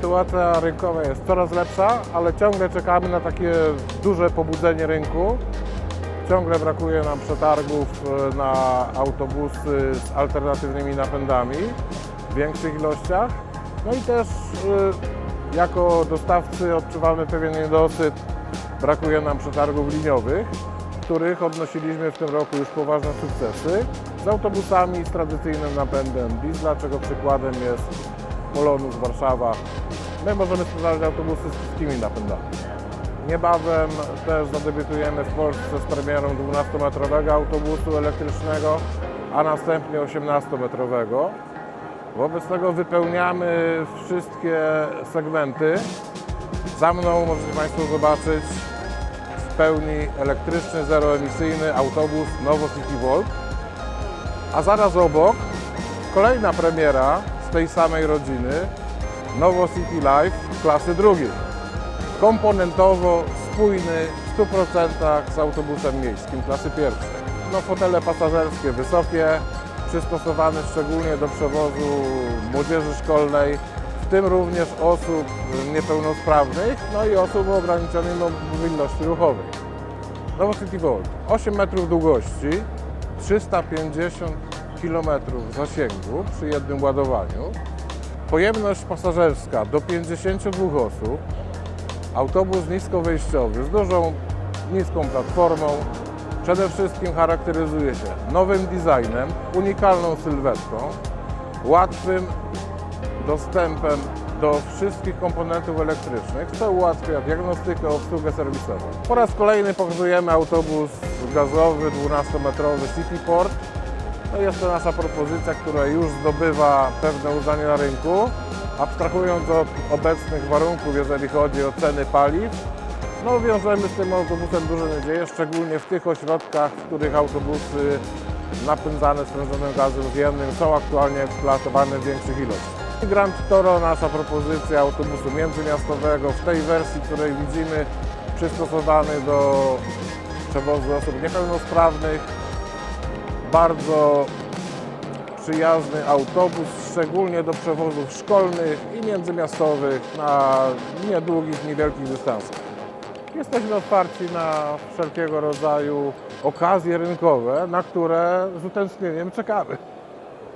sytuacja rynkowa jest coraz lepsza, ale ciągle czekamy na takie duże pobudzenie rynku. Ciągle brakuje nam przetargów e, na autobusy z alternatywnymi napędami w większych ilościach. No i też e, jako dostawcy odczuwamy pewien niedosyt. Brakuje nam przetargów liniowych, w których odnosiliśmy w tym roku już poważne sukcesy z autobusami z tradycyjnym napędem diesla, czego przykładem jest Polonus Warszawa. My możemy sprzedawać autobusy z wszystkimi napędami. Niebawem też zadebiutujemy w Polsce z premierą 12-metrowego autobusu elektrycznego, a następnie 18-metrowego. Wobec tego wypełniamy wszystkie segmenty. Za mną możecie Państwo zobaczyć w pełni elektryczny, zeroemisyjny autobus Nowo City Volt. A zaraz obok kolejna premiera tej samej rodziny Nowo City Life klasy drugiej komponentowo spójny w 100% z autobusem miejskim klasy pierwszej. No, fotele pasażerskie wysokie, przystosowane szczególnie do przewozu młodzieży szkolnej, w tym również osób niepełnosprawnych, no i osób o ograniczonej mobilności ruchowej. Nowo City Volt, 8 metrów długości, 350 km zasięgu przy jednym ładowaniu, pojemność pasażerska do 52 osób, Autobus niskowejściowy z dużą, niską platformą. Przede wszystkim charakteryzuje się nowym designem, unikalną sylwetką, łatwym dostępem do wszystkich komponentów elektrycznych, co ułatwia diagnostykę, obsługę serwisową. Po raz kolejny pokazujemy autobus gazowy 12-metrowy CityPort. No jest to nasza propozycja, która już zdobywa pewne uznanie na rynku. Abstrahując od obecnych warunków, jeżeli chodzi o ceny paliw, no wiążemy z tym autobusem duże nadzieje, szczególnie w tych ośrodkach, w których autobusy napędzane sprężonym gazem ziemnym są aktualnie eksploatowane w większych ilościach. Grand Toro, nasza propozycja autobusu międzymiastowego w tej wersji, której widzimy, przystosowany do przewozu osób niepełnosprawnych, bardzo przyjazny autobus, szczególnie do przewozów szkolnych i międzymiastowych na niedługich, niewielkich dystansach. Jesteśmy otwarci na wszelkiego rodzaju okazje rynkowe, na które z utęsknieniem czekamy.